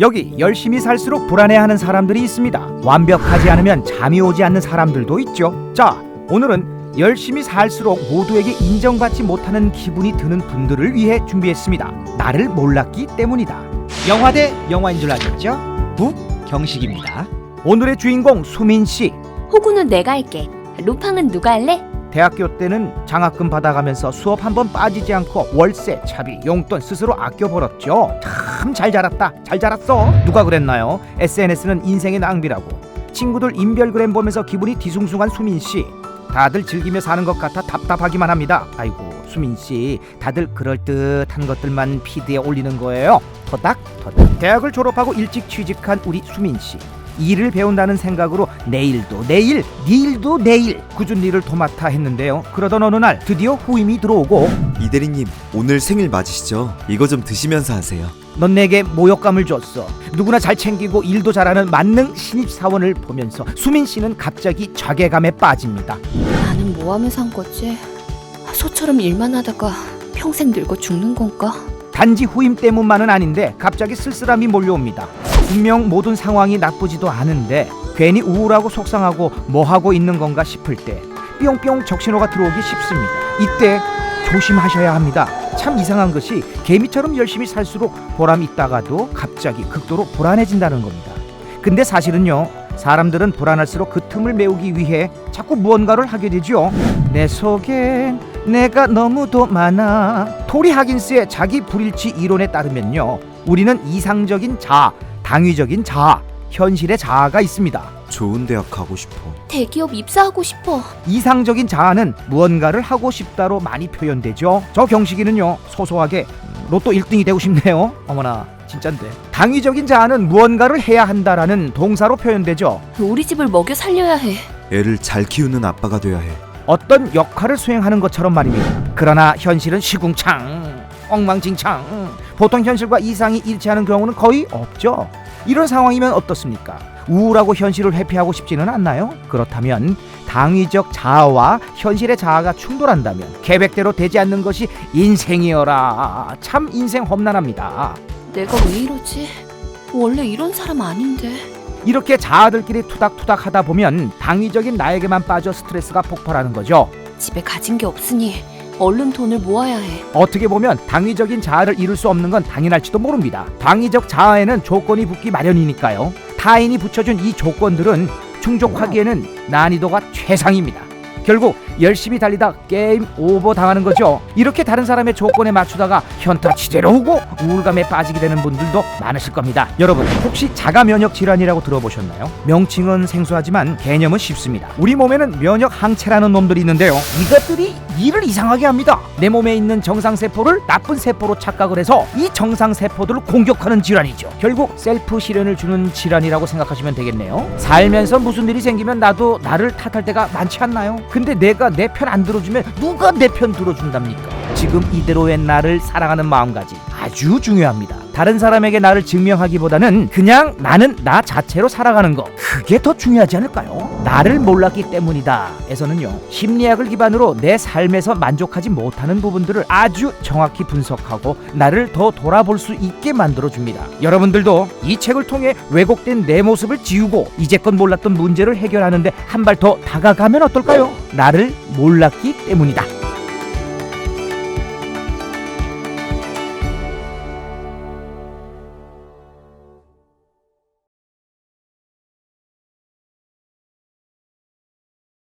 여기 열심히 살수록 불안해하는 사람들이 있습니다. 완벽하지 않으면 잠이 오지 않는 사람들도 있죠. 자, 오늘은 열심히 살수록 모두에게 인정받지 못하는 기분이 드는 분들을 위해 준비했습니다. 나를 몰랐기 때문이다. 영화 대 영화인 줄 알겠죠? 북 경식입니다. 오늘의 주인공 수민 씨. 호구는 내가 할게. 루팡은 누가 할래? 대학교 때는 장학금 받아가면서 수업 한 번 빠지지 않고 월세, 차비, 용돈 스스로 아껴 벌었죠. 참 잘 자랐다. 잘 자랐어. 누가 그랬나요? SNS는 인생의 낭비라고. 친구들 인별그램 보면서 기분이 뒤숭숭한 수민 씨. 다들 즐기며 사는 것 같아 답답하기만 합니다. 아이고 수민 씨, 다들 그럴 듯한 것들만 피드에 올리는 거예요. 토닥 토닥. 대학을 졸업하고 일찍 취직한 우리 수민 씨. 일을 배운다는 생각으로 내일도 내일, 내일도 내일 꾸준히 일을 도맡아 했는데요. 그러던 어느 날 드디어 후임이 들어오고 이대리님 오늘 생일 맞으시죠? 이거 좀 드시면서 하세요. 넌 내게 모욕감을 줬어. 누구나 잘 챙기고 일도 잘하는 만능 신입 사원을 보면서 수민 씨는 갑자기 자괴감에 빠집니다. 나는 뭐 하면서 한 거지? 소처럼 일만 하다가 평생 늙어 죽는 건가? 단지 후임 때문만은 아닌데 갑자기 쓸쓸함이 몰려옵니다. 분명 모든 상황이 나쁘지도 않은데 괜히 우울하고 속상하고 뭐 하고 있는 건가 싶을 때 뿅뿅 적신호가 들어오기 쉽습니다. 이때 조심하셔야 합니다. 참 이상한 것이 개미처럼 열심히 살수록 보람 있다가도 갑자기 극도로 불안해진다는 겁니다. 근데 사실은요. 사람들은 불안할수록 그 틈을 메우기 위해 자꾸 무언가를 하게 되죠. 내 속엔 내가 너무도 많아. 토리 하긴스의 자기 불일치 이론에 따르면요. 우리는 이상적인 자아, 당위적인 자아, 현실의 자아가 있습니다. 좋은 대학 가고 싶어. 대기업 입사하고 싶어. 이상적인 자아는 무언가를 하고 싶다로 많이 표현되죠. 저 경식이는요 소소하게 음, 로또 1등이 되고 싶네요. 어머나 진짠데. 당위적인 자아는 무언가를 해야 한다라는 동사로 표현되죠. 우리 집을 먹여 살려야 해. 애를 잘 키우는 아빠가 돼야 해. 어떤 역할을 수행하는 것처럼 말입니다. 그러나 현실은 시궁창, 엉망진창. 보통 현실과 이상이 일치하는 경우는 거의 없죠. 이런 상황이면 어떻습니까? 우울하고 현실을 회피하고 싶지는 않나요? 그렇다면 당위적 자아와 현실의 자아가 충돌한다면 계획대로 되지 않는 것이 인생이어라. 참 인생 험난합니다. 내가 왜 이러지? 원래 이런 사람 아닌데. 이렇게 자아들끼리 투닥투닥 하다 보면 당위적인 나에게만 빠져 스트레스가 폭발하는 거죠. 집에 가진 게 없으니 얼른 돈을 모아야 해. 어떻게 보면 당위적인 자아를 이룰 수 없는 건 당연할지도 모릅니다. 당위적 자아에는 조건이 붙기 마련이니까요. 타인이 붙여준 이 조건들은 충족하기에는 난이도가 최상입니다. 결국 열심히 달리다 게임 오버 당하는 거죠. 이렇게 다른 사람의 조건에 맞추다가 현타 치제로 오고 우울감에 빠지게 되는 분들도 많으실 겁니다. 여러분 혹시 자가 면역 질환이라고 들어보셨나요? 명칭은 생소하지만 개념은 쉽습니다. 우리 몸에는 면역 항체라는 놈들이 있는데요. 이것들이 일을 이상하게 합니다. 내 몸에 있는 정상 세포를 나쁜 세포로 착각을 해서 이 정상 세포들을 공격하는 질환이죠. 결국 셀프 실현을 주는 질환이라고 생각하시면 되겠네요. 살면서 무슨 일이 생기면 나도 나를 탓할 때가 많지 않나요? 근데 내가 내 편 안 들어주면 누가 내 편 들어준답니까? 지금 이대로의 나를 사랑하는 마음가짐 아주 중요합니다. 다른 사람에게 나를 증명하기보다는 그냥 나는 나 자체로 살아가는 거 그게 더 중요하지 않을까요? 나를 몰랐기 때문이다. 에서는요 심리학을 기반으로 내 삶에서 만족하지 못하는 부분들을 아주 정확히 분석하고 나를 더 돌아볼 수 있게 만들어 줍니다. 여러분들도 이 책을 통해 왜곡된 내 모습을 지우고 이제껏 몰랐던 문제를 해결하는데 한 발 더 다가가면 어떨까요? 나를 몰랐기 때문이다.